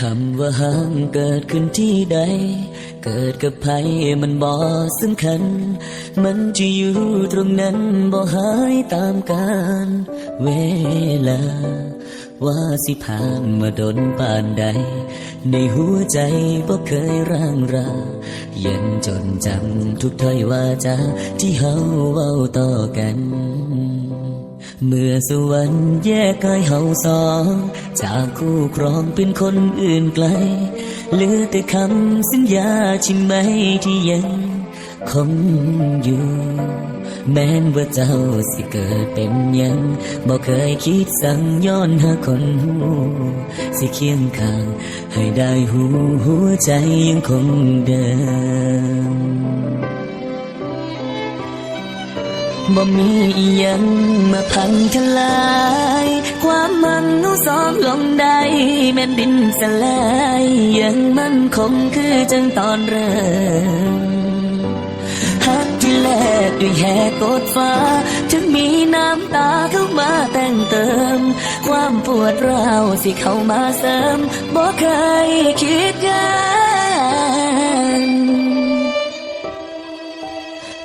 คำว่าห่างเกิดขึ้นที่ใด เกิดกับใครมันบ่สำคัญ มันจะอยู่ตรงนั้นบ่หายตามกาลเวลา ว่าสิผ่านมาดนปานใด ในหัวใจบ่เคยร่างรายังจดจำทุกถ้อยวาจาที่เฮาเว้าต่อกัน เมื่อสวรรค์แยกกายเฮาสองจากคู่ครองเป็นคนอื่นไกลเหลือแต่คำสัญญาใช่ไหมที่ยังคงอยู่ แม้นว่าเจ้าสิเกิดเป็นยังบ่เคยคิดสั่งย้อนหาคนหูสิเคียงข้าง ให้ได้หูหัวใจยังคงเดิม บ่มีอีหยังมาพังทลาย ความมันนูสองลงได้แม่นดินสลายยังมันคงคือจังตอนเริ่มฮักที่แลกด้วยแหกกดฟ้า ถึงมีน้ำตาเข้ามาแต่งเติม ความปวดร้าวสิเข้ามาเสริมบ่เคยคิดกัน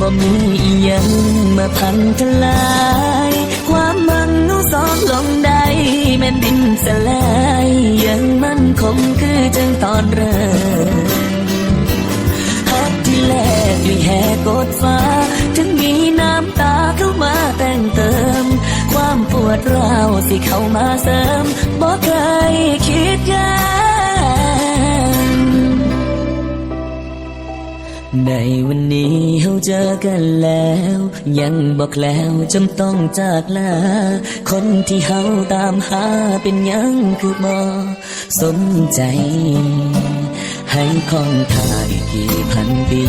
บ่มีอียังมาพันทลาย ความมันนูสองลงได้แม่นดินสลายยังมันคงคือจังตอนเริ่มฮักที่แลกด้วยแหกกดฟ้า ถึงมีน้ำตาเข้ามาแต่งเติม ความปวดร้าวสิเข้ามาเสริมบ่เคยคิดกัน ในวันนี้เราเจอกันแล้ว ยังบอกแล้วจำต้องจากลา คนที่เฮาตามหาเป็นยังคือบ่สนใจ ให้คองทาอีกกี่พันปี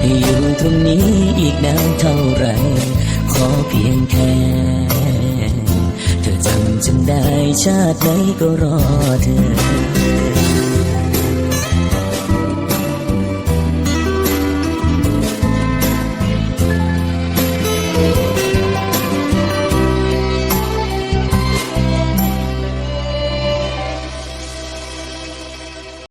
ให้อยู่ตรงนี้อีกนานเท่าไหรขอเพียงแค่เธอจำฉันได้ชาติไหนก็รอเธอ